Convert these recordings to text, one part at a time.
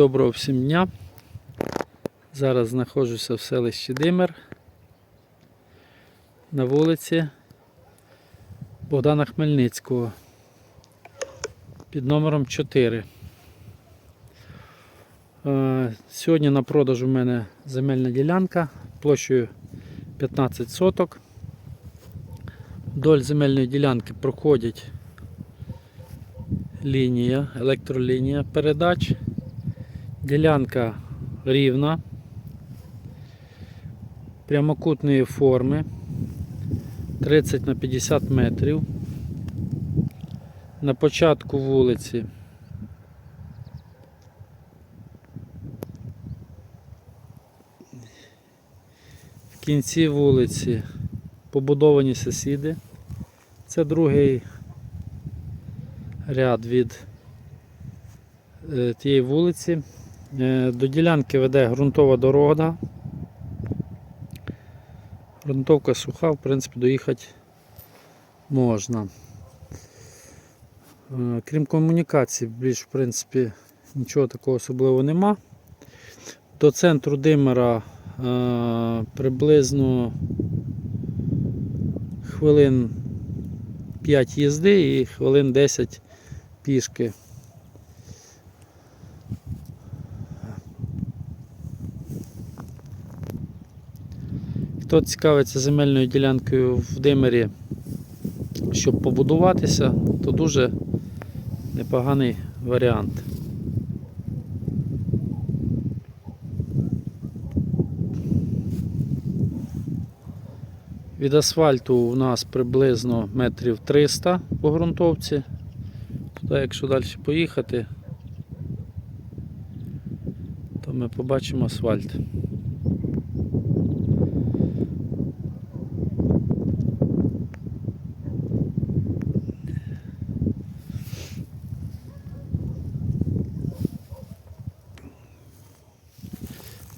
Доброго всім дня. Зараз знаходжуся в селищі Димир на вулиці Богдана Хмельницького під номером 4. Е, Сьогодні на продаж у мене земельна ділянка площею 15 соток. Вдоль земельної ділянки проходять лінія, електролінія передач. Ділянка рівна, прямокутної форми 30 на 50 метрів. На початку вулиці в кінці вулиці побудовані сусіди. Це другий ряд від е, тієї вулиці. Е, До ділянки веде ґрунтова дорога. Ґрунтовка суха, в принципі, доїхати можна. Е, Крім комунікацій, більш в принципі нічого такого особливого нема. До центру Димера е, приблизно хвилин 5 їзди і хвилин 10 пішки. Хто цікавиться земельною ділянкою в Димері, щоб побудуватися, то дуже непоганий варіант. Від асфальту у нас приблизно метрів 300 по ґрунтовці. Туди, якщо далі поїхати, то ми побачимо асфальт.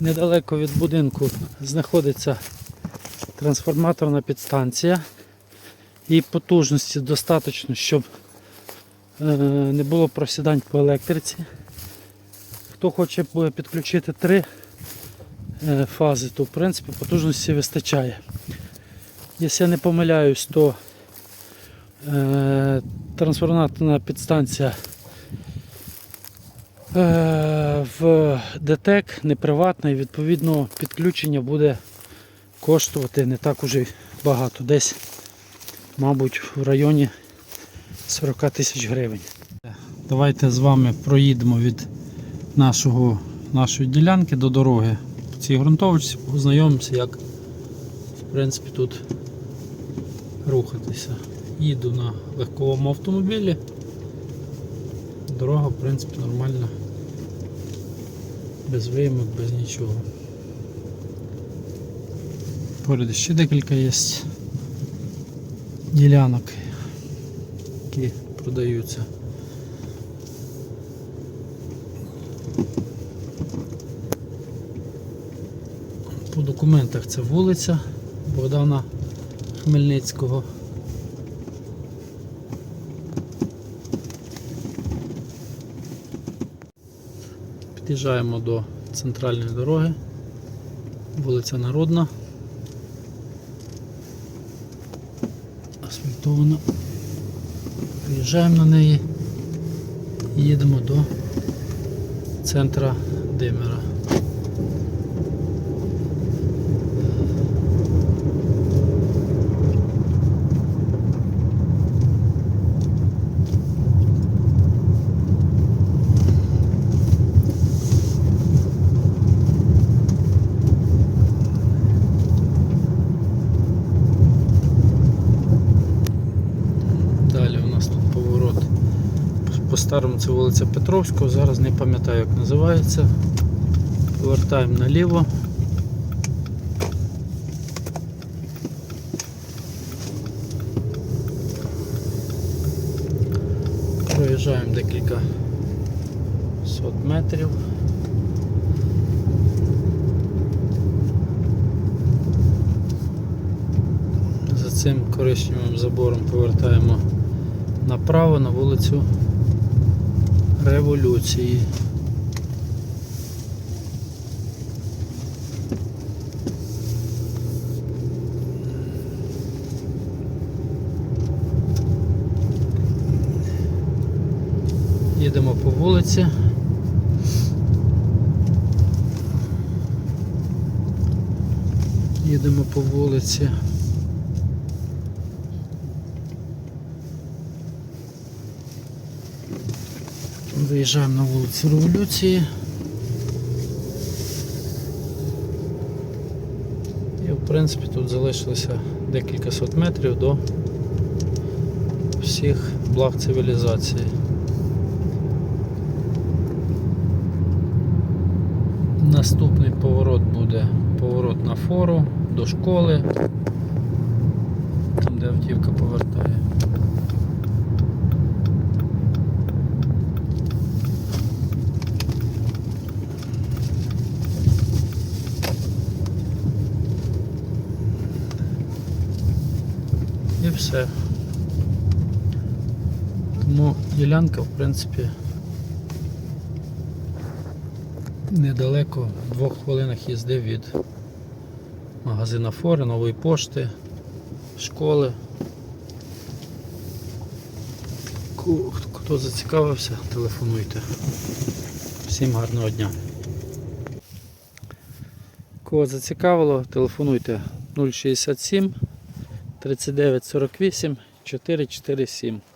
Недалеко від будинку знаходиться трансформаторна підстанція. Її потужності достатньо, щоб е, не було просідань по електриці. Хто хоче підключити три е, фази, то в принципі потужності вистачає. Якщо я не помиляюсь, то е, трансформаторна підстанція в ДТЕК не приватна і відповідно підключення буде коштувати не так уже багато. Десь, мабуть, в районі 40 тисяч гривень. Давайте з вами проїдемо від нашого, нашої ділянки до дороги по цій ґрунтовочці, познайомимося, як в принципі тут рухатися. Їду на легковому автомобілі. Дорога в принципі нормальна, без виїмок, без нічого. Поряд ще декілька є ділянок, які продаються. По документах це вулиця Богдана Хмельницького. Під'їжджаємо до центральної дороги, вулиця Народна. асфальтована. Приїжджаємо на неї і їдемо до центра Димера. Далі у нас тут поворот. По-старому це вулиця Петровського, зараз не пам'ятаю як називається. Повертаємо наліво. Проїжджаємо декілька сот метрів. За цим коричневим забором повертаємо направо на вулицю революції. Їдемо по вулиці. Їдемо по вулиці. Виїжджаємо на вулицю Революції. І в принципі тут залишилося декілька сот метрів до всіх благ цивілізації. Наступний поворот буде поворот на фору до школи, там де автівка повертає. І все. Тому ділянка, в принципі, недалеко, в двох хвилинах їзди від магазина Фори, нової пошти, школи. Хто зацікавився, телефонуйте. Всім гарного дня. Кого зацікавило, телефонуйте 067 39 48 447.